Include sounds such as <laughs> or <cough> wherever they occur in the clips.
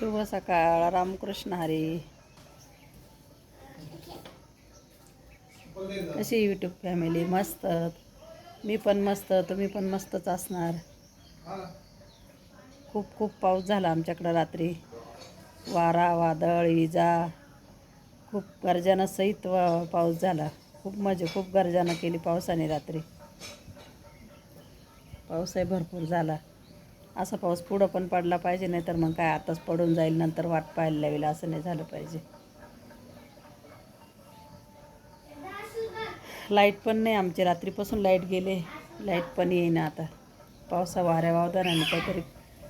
शुभ सकाळ. रामकृष्ण हरी. कशी यूट्यूब फॅमिली मस्त. मी पण मस्त. तुम्ही पण मस्तच असणार. खूप खूप पाऊस झाला आमच्याकडं रात्री. वारा वादळ विजा खूप गर्जनासहित सहित वा पाऊस झाला. खूप मजे खूप गर्जना केली पावसाने रात्री. पाऊसही भरपूर झाला. असा पाऊस पुढं पण पडला पाहिजे नाही तर मग काय आताच पडून जाईल नंतर वाट पाहायला लागेल असं नाही झालं पाहिजे. लाइट पण नाही आमची रात्रीपासून लाइट गेले. लाइट पण येईना आता. पावसा वाऱ्या वावदाराने काहीतरी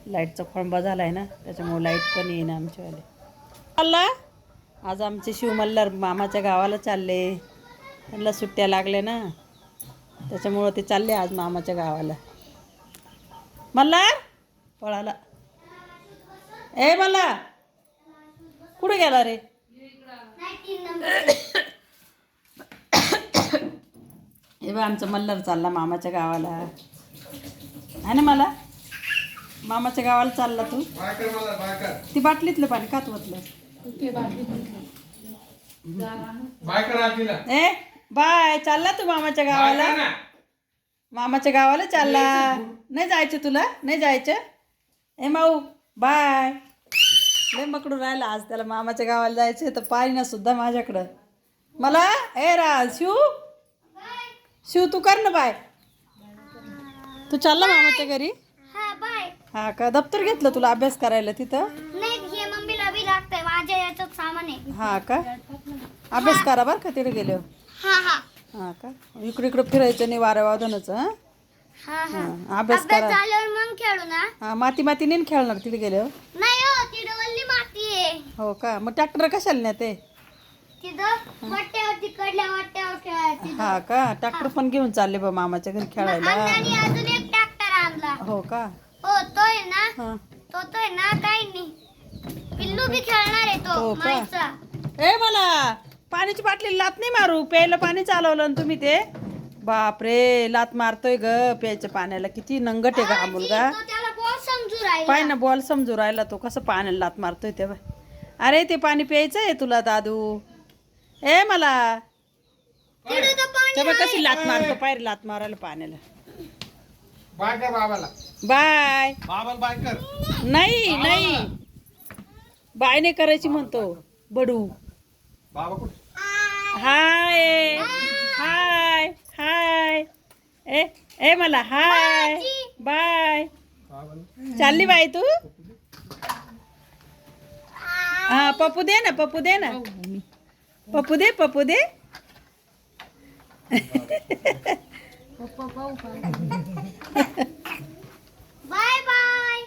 लाईटचा खोंबा झाला आहे ना त्याच्यामुळे लाइट पण येईना आमच्यावाले. चालला आज आमचे शिवमल्लार मामाच्या गावाला चालले. त्यांना सुट्ट्या लागल्या ना त्याच्यामुळं ते चालले आज मामाच्या गावाला. मल्हार! पळाला. ए मला कुठे गेला रे? <coughs> हे बा आमचं मल्हार चालला मामाच्या गावाला. आहे ना मला? मामाच्या गावाला चालला तू? ती बाटलीतलं पाणी कात ओतलं ए बाय. चालला तू मामाच्या गावाला? मामाच्या गावाला चालला. नाही जायचं तुला? नाही जायचं? ए माऊ बाय. लय मकडून राहिला आज त्याला मामाच्या गावाला जायचं तर पाय ना सुद्धा माझ्याकडं. मला? ए राज शिव? शिव तू कर ना बाय. तू चालला मामाच्या घरी? हा बाय. हा का? दप्तर घेतलं तुला अभ्यास करायला तिथं? नाही हे हा का? अभ्यास करा बरं का तिथे गेलो हा हा. हा का? इकडे इकडं फिरायचं नाही वाऱ्या वादनच हा? हा हा. हा, अभ्यास अभ्यास करा. झाल्यावर मग खेळू ना. हा माती माती नाही खेळणार तिथे गेल्यावर? नाही हो तिथं वल्ली माती आहे. हो का? मग ट्रॅक्टर कशाला नेते? तिथं वाट्यावर तिकडल्या वाट्यावर खेळायची हा का? ट्रॅक्टर पण घेऊन चालले बा मामाच्या घरी खेळायला. अजून एक ट्रॅक्टर आणला. हो का? हो तो आहे ना हा. तो तो आहे ना काही नाही. पिल्लू बी खेळणार आहे हो तो का? माईचा ए मला पाण्याची बाटली लात नाही मारू. प्यायला पाणी चालवलं ना तुम्ही ते बापरे लात मारतोय ग प्यायच्या पाण्याला. किती नंगट आहे का हा मुलगा. तो त्याला बॉल समजू राहिला. पाय ना बॉल समजू राहिला तो. कसं पाण्याला लात मारतोय तेव्हा. अरे ते पाणी प्यायचं आहे तुला दादू? ए मला. तेव्हा कशी लात मारतो पाय रे लात मारायला पाण्याला. बाय कर बाबाला. बाय. बाबाला बाय कर. नाही नाही. बाय नाही करायची म्हणतो. बडू. बाबा कुठे? हाय. ए ए मला हाय. बाय. चालली बाय तू? हा पप्पू दे ना पप्पू दे ना. पप्पू दे पप्पू दे. Bye bye.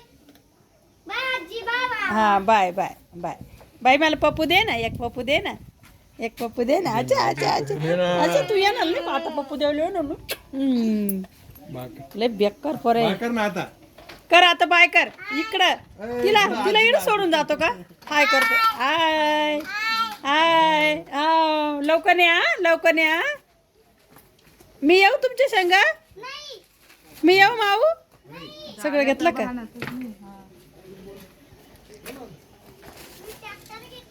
हा बाय बाय बाय. बाय मला पप्पू दे ना एक पप्पू दे ना. एक पप्पू दे ना. अच्छा अच्छा अच्छा. अच्छा तू येणार नाही का? आता पप्पू देवले ना लय बेकार पोरे कर ना आता. कर आता बाय कर. इकडं. तिला तिला इकडं सोडून जातो का? हाय करतो. हाय. हाय. लवकर या लवकर या मी येऊ तुमच्या संग? मी येऊ माऊ? सगळं घेतलं का?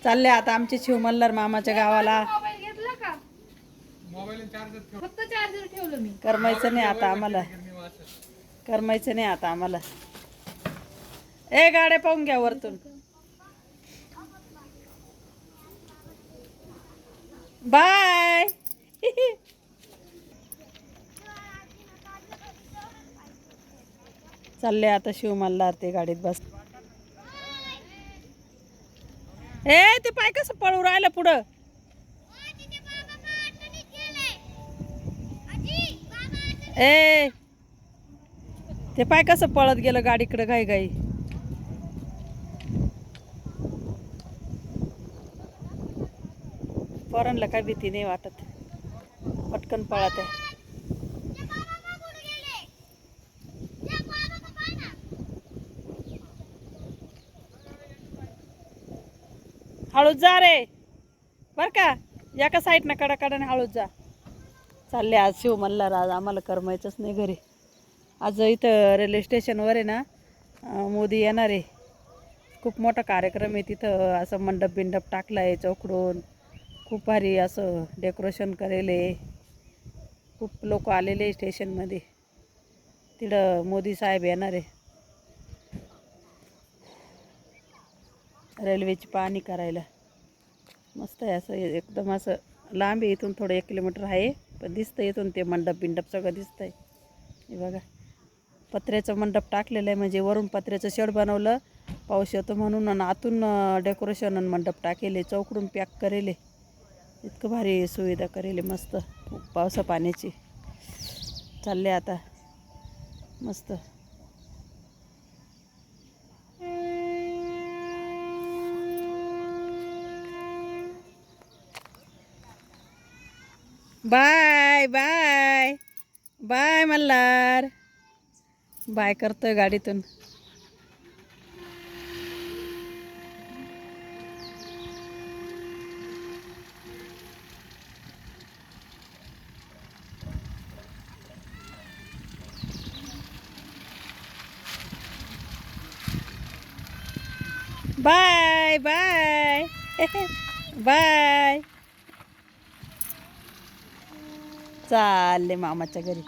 चालले आता आमचे शिव मल्हार मामाच्या गावाला. फक्त चार्जर ठेवलं मी. करमायचं नाही आता आम्हाला. करमायचं नाही आता आम्हाला. ए गाड्या पाहून घ्या वरतून. बाय. चालले आता शिव मल्हार ते गाडीत बस. ए ते पाय कसं पळू राहिलं पुढं? ए! ते पाय कसं पळत गेलं गाडीकडे घाई घाई? पोरांना काय भीती नाही वाटत. पटकन पळत आहे. हळूच जा रे. बर का? एका साईडनं कडा कडाने हळूच जा. चालले आज शिव मल्हार आज आम्हाला करमायचंच नाही घरी. आज इथं रेल्वे स्टेशनवर आहे ना मोदी येणार आहे. खूप मोठा कार्यक्रम आहे तिथं असं मंडप बिंडप टाकला आहे चौकडून. खूप भारी असं डेकोरेशन करेल. आहे खूप लोक आलेले आहे स्टेशनमध्ये तिथं मोदी साहेब येणार आहे. रेल्वेची पाहणी करायला. मस्त आहे असं एकदम असं लांब आहे इथून थोडं एक किलोमीटर आहे. पण दिसतं इथून ते मंडप बिंडप सगळं दिसतंय. हे बघा. पत्र्याचं मंडप टाकलेलं आहे. म्हणजे वरून पत्र्याचं शेड बनवलं. पाऊस येतो म्हणून आणि आतून डेकोरेशन आणि मंडप टाकेले. चौकडून पॅक करेले. इतकं भारी सुविधा करेले मस्त. पावसा पाण्याची चालले आता. मस्त. Bye bye. Bye Malhar. Bye करतोय गाडीतून. Bye bye. <laughs> बाय. चालले मामाच्या घरी